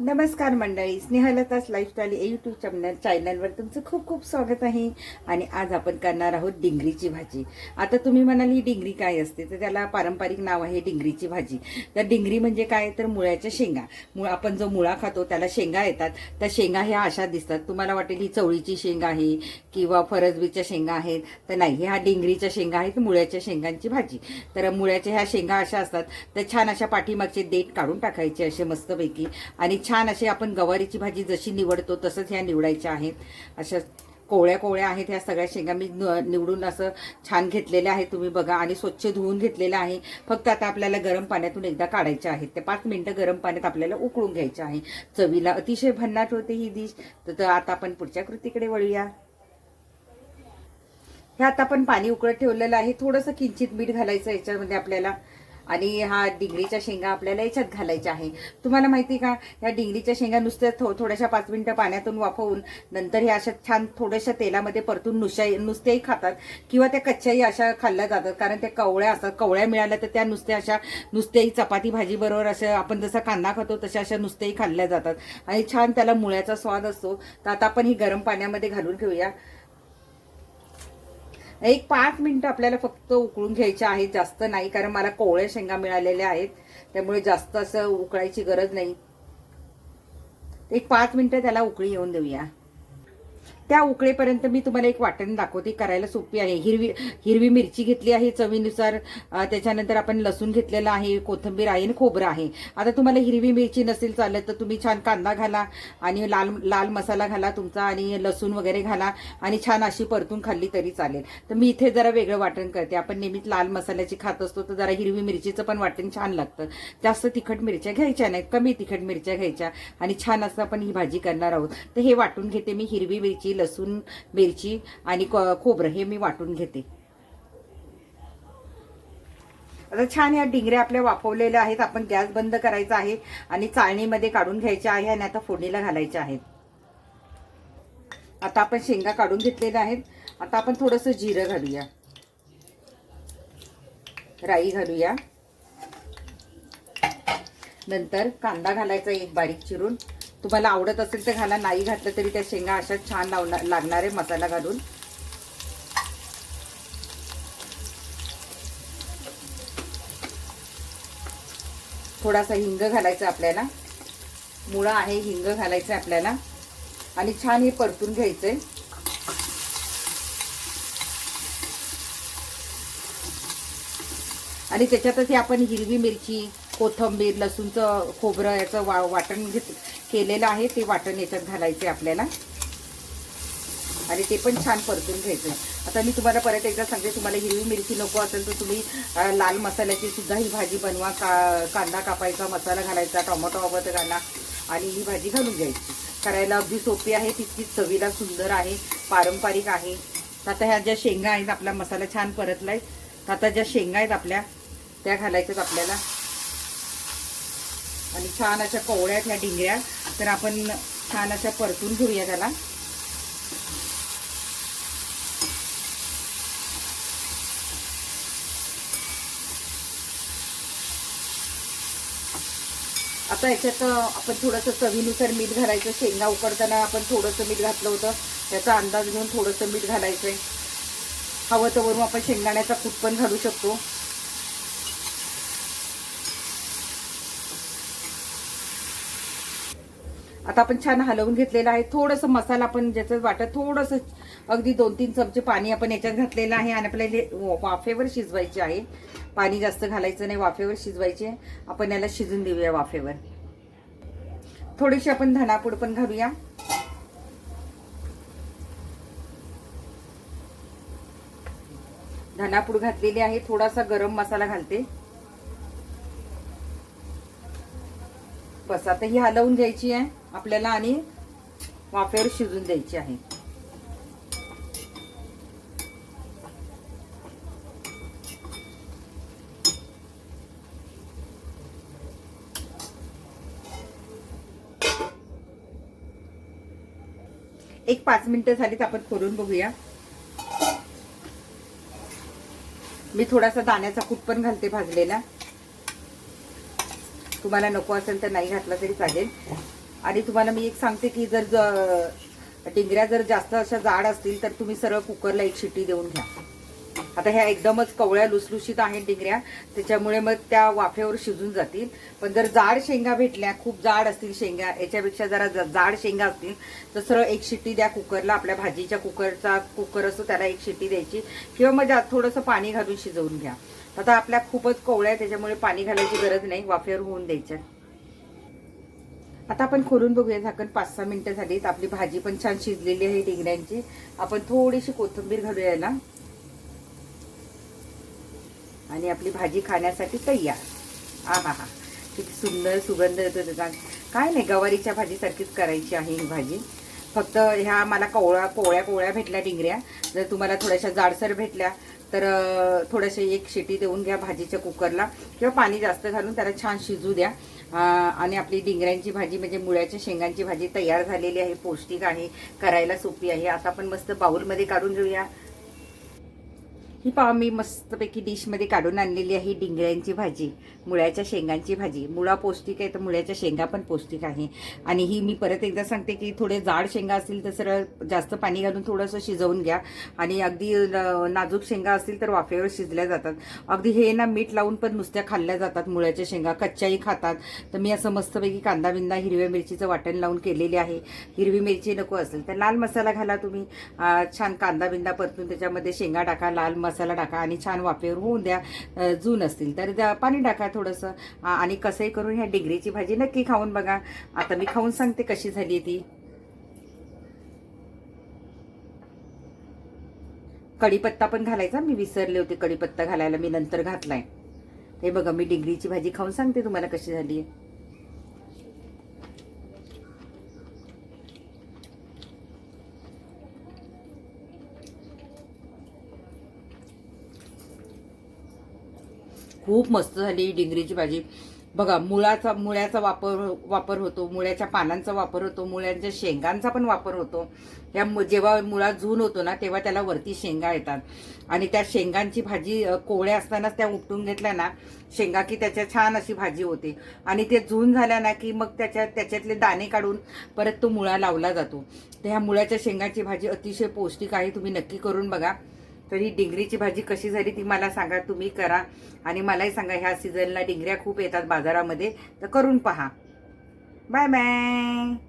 नमस्कार मंडळी स्नेहलतास लाईफस्टाईल या यूट्यूब चॅनल चॅनलवर तुमचं खूप खूप स्वागत आहे. आणि आज आपण करणार आहोत डिंगरीची भाजी. आता तुम्ही म्हणाल ही डिंगरी काय असते? तर त्याला पारंपरिक नाव आहे डिंगरीची भाजी. तर डिंगरी म्हणजे काय? तर मुळ्याच्या शेंगा. मुळ आपण जो मुळा खातो त्याला शेंगा येतात. त्या शेंगा ह्या अशा दिसतात. तुम्हाला वाटेल ही चवळीची शेंगा आहे किंवा फरसबीच्या शेंगा आहेत. तर नाही ह्या डिंगरीच्या शेंगा आहेत मुळ्याच्या शेंगांची भाजी. तर मुळ्याच्या ह्या शेंगा अशा असतात. तर छान अशा पाठीमागचे देठ काढून टाकायचे असे मस्तपैकी. आणि छान असे आपण गवारीची भाजी जशी निवडतो तसंच ह्या निवडायच्या आहेत. अशा कोवळ्या कोवळ्या आहेत ह्या सगळ्या शेंगा. मी न- निवडून असं छान घेतलेल्या आहेत तुम्ही बघा आणि स्वच्छ धुवून घेतलेलं आहे. फक्त आता आपल्याला गरम पाण्यातून एकदा काढायच्या आहेत. ते पाच मिनटं गरम पाण्यात आपल्याला उकळून घ्यायच्या आहे. चवीला अतिशय भन्नाट होते ही डिश तर तर आता आपण पुढच्या कृतीकडे वळूया. ह्यात आपण पाणी उकळत ठेवलेलं आहे. थोडंसं किंचित मीठ घालायचं याच्यामध्ये आपल्याला. आणि हा डिंगरीच्या शेंगा आपल्याला याच्यात घालायच्या आहे. तुम्हाला माहिती आहे का? ह्या डिंगरीच्या शेंगा नुसत्या थो थोड्याशा पाच मिनटं पाण्यातून वाफवून नंतर ह्या अशा छान थोड्याशा तेलामध्ये परतून नुसत्या नुसत्याही खातात. किंवा त्या कच्च्याही अशा खाल्ल्या जातात. कारण त्या कवळ्या असतात. कवळ्या मिळाल्या तर त्या नुसत्या अशा नुसत्याही चपाती भाजीबरोबर असं आपण जसा कांदा खातो तशा अशा नुसत्याही खाल्ल्या जातात. आणि छान त्याला मुळ्याचा स्वाद असतो. तर आता आपण ही गरम पाण्यामध्ये घालून घेऊया. एक पाच मिनटं आपल्याला फक्त उकळून घ्यायचे आहेत जास्त नाही कारण मला कोवळ्या शेंगा मिळालेल्या आहेत. त्यामुळे जास्त असं उकळायची गरज नाही. एक पाच मिनटं त्याला उकळी येऊन देऊया. त्या उकळेपर्यंत मी तुम्हाला एक वाटण दाखवते करायला सोपी आहे. हिरवी हिरवी मिरची घेतली आहे चवीनुसार. त्याच्यानंतर आपण लसूण घेतलेला आहे कोथिंबीर आहे आणि खोबरं आहे. आता तुम्हाला हिरवी मिरची नसेल चालत तर तुम्ही छान कांदा घाला आणि लाल लाल मसाला घाला तुमचा आणि लसूण वगैरे घाला आणि छान अशी परतून खाल्ली तरी चालेल. तर मी इथे जरा वेगळं वाटण करते. आपण नेहमीच लाल मसाल्याची खात असतो तर जरा हिरवी मिरचीचं पण वाटण छान लागतं. जास्त तिखट मिरच्या घ्यायच्या नाहीत कमी तिखट मिरच्या घ्यायच्या आणि छान असं आपण ही भाजी करणार आहोत. तर हे वाटून घेते मी हिरवी मिरची लसूण मिरची आणि खोबरं हे मी वाटून घेते. आता छान या डिंगऱ्या आपल्या वाफवलेल्या आहेत. आपण गॅस बंद करायचा आहे आणि चाळणीमध्ये काढून घ्यायच्या आहे आणि आता फोडणीला घालायच्या आहेत. आता आपण शेंगा काढून घेतलेल्या आहेत. आता आपण थोडंसं जिरं घालूया. राई घालूया. नंतर कांदा घालायचा एक बारीक चिरून. तुम्हाला आवडत असेल तर घाला. नाही घातलं तरी त्या शेंगा अशा छान लावणार लागणार आहे मसाला घालून. थोडासा हिंग घालायचा आपल्याला. मुळा आहे हिंग घालायचं आपल्याला. आणि छान हे परतून घ्यायचंय. आणि त्याच्यातच आपण हिरवी मिरची कोथंबीर लसूणचं खोबरं याचं वा वाटण घेत केलेलं आहे ते वाटण याच्यात घालायचे आपल्याला. आणि ते पण छान परतून घ्यायचं. आता मी तुम्हाला परत एकदा सांगते तुम्हाला हिरवी मिरची नको असेल तर तुम्ही लाल मसाल्याची सुद्धा ही भाजी बनवा. का कांदा कापायचा मसाला घालायचा टोमॅटो वगैरे घाला आणि ही भाजी घालून घ्यायची. करायला अगदी सोपी आहे तितकीच चवीला सुंदर आहे पारंपरिक आहे. तर आता ह्या ज्या शेंगा आहेत आपला मसाला छान परतला तर आता ज्या शेंगा आहेत आपल्या त्या घालायच्यात आपल्याला. आणि छान अशा कोवळ्यात आहेत ह्या डिंगऱ्या तर आपण छान अशा परतून घेऊया त्याला. आता याच्यात आपण थोडंसं चवीनुसार मीठ घालायचं. शेंगा उकडताना आपण थोडंसं मीठ घातलं होतं. त्याचा अंदाज घेऊन थोडंसं मीठ घालायचंय. हवं तर वरून आपण शेंगदाण्याचा कूट पण घालू शकतो. आता आपण छान हलवून घेतलेलं आहे. थोडंसं मसाला आपण ज्याचं वाटत थोडंसं अगदी दोन तीन चमचे पाणी आपण याच्यात घातलेलं आहे आणि आपल्याला हे वाफेवर शिजवायचे आहे. पाणी जास्त घालायचं नाही वाफेवर शिजवायचे. आपण याला शिजून देऊया वाफेवर. थोडीशी आपण धनापूड पण घालूया. धनापूड घातलेली आहे. थोडासा गरम मसाला घालते. बस आता ही हलवून घ्यायची आहे. आपल्याला आणि वाफेवर शिजून द्यायची आहे. एक पाच मिनिटं झालीत आपण करून बघूया. मी थोडासा दाण्याचा कूट पण घालते भाजलेला. तुम्हाला नको असेल तर नाही घातला तरी चालेल. आणि तुम्हाला मी एक सांगते की जर ज- डिंगऱ्या जर जास्त अशा जाड असतील तर तुम्ही सरळ कुकरला एक शिटी देऊन घ्या. आता ह्या एकदमच कवळ्या लुसलुशीत आहेत डिंगऱ्या त्याच्यामुळे मग त्या वाफेवर शिजून जातील. पण जर जाड शेंगा भेटल्या खूप जाड असतील शेंगा याच्यापेक्षा जरा ज- जाड शेंगा असतील तर सरळ एक शिट्टी द्या कुकरला. आपल्या भाजीच्या कुकरचा कुकर असतो त्याला एक शिट्टी द्यायची. किंवा मग थोडंसं पाणी घालून शिजवून घ्या. आता आपल्या खूपच कोवळ्या आहे त्याच्यामुळे पाणी घालायची गरज नाही वाफेवर होऊन द्यायच्या. आता आपण खोलून बघूया झाकण पाच सहा मिनटं झालीत. आपली भाजी पण छान शिजलेली आहे टिंगऱ्यांची. आपण थोडीशी कोथिंबीर घालूया याला आणि आपली भाजी खाण्यासाठी तयार. आ हा. हा किती सुंदर सुगंध येतो त्याचा. काय नाही गवारीच्या भाजीसारखीच करायची आहे ही भाजी. फक्त ह्या मला कवळ्या कोवळ्या कोवळ्या भेटल्या डिंगऱ्या. जर तुम्हाला थोड्याशा जाडसर भेटल्या तर अं, एक शिटी देऊन घ्या भाजीच्या कुकरला. किंवा पाणी जास्त घालून त्याला छान शिजू द्या. आणि आपली डिंगऱ्यांची भाजी म्हणजे मुळ्याच्या शेंगांची भाजी तयार झालेली आहे पौष्टिक आहे करायला सोपी आहे. आता आपण मस्त बाऊलमध्ये काढून घेऊया. ही पाव मी मस्तपैकी डिशमध्ये काढून आणलेली आहे डिंगऱ्यांची भाजी मुळ्याच्या शेंगांची भाजी. मुळा पौष्टिक आहे तर मुळ्याच्या शेंगा पण पौष्टिक आहे. आणि ही मी परत एकदा सांगते की थोडे जाड शेंगा असतील तर सरळ जास्त पाणी घालून थोडंसं शिजवून घ्या. आणि अगदी न- नाजूक शेंगा असतील तर वाफेवर शिजल्या जातात. अगदी हे ना मीठ लावून पण नुसत्या खाल्ल्या जातात मुळ्याच्या शेंगा कच्च्याही खातात. तर मी असं मस्तपैकी कांदा बिंदा हिरव्या मिरचीचं वाटण लावून केलेले आहे. हिरवी मिरची नको असेल तर लाल मसाला घाला तुम्ही. छान कांदा बिंदा परतून त्याच्यामध्ये शेंगा टाका लाल मसाला टाका आणि छान वाफेवर होऊन द्या जून असतील. तर द्या पाणी टाका थोडंसं. आणि कसंही करून ह्या डिग्रीची भाजी नक्की खाऊन बघा. आता मी खाऊन सांगते कशी झाली ती. कढीपत्ता पण घालायचा. मी विसरले होते कढीपत्ता घालायला. मी नंतर घातलाय. हे बघा मी डिग्रीची भाजी खाऊन सांगते तुम्हाला कशी झाली आहे खूप मस्त झाली ही डिंगरीची भाजी. बघा मुळाचा मुळ्याचा वापर वापर होतो मुळ्याच्या पानांचा वापर होतो मुळ्यांच्या शेंगांचा पण वापर होतो. त्या मु- जेव्हा मुळा झून होतो ना तेव्हा त्याला वरती शेंगा येतात. आणि त्या शेंगांची भाजी कोवळ्या असतानाच त्या उपटून घेतल्या ना शेंगा की त्याच्या छान अशी भाजी होते. आणि ते झून झाल्या ना की मग त्याच्या त्याच्यातले दाणे काढून परत तो मुळा लावला जातो. तर ह्या मुळ्याच्या शेंगाची भाजी अतिशय पौष्टिक आहे तुम्ही नक्की करून बघा. तर ही डिंगरीची भाजी कशी झाली ती मला सांगा तुम्ही करा. आणि मलाही सांगा ह्या सीझनला डिंगऱ्या खूप येतात बाजारामध्ये तर करून पहा. Bye bye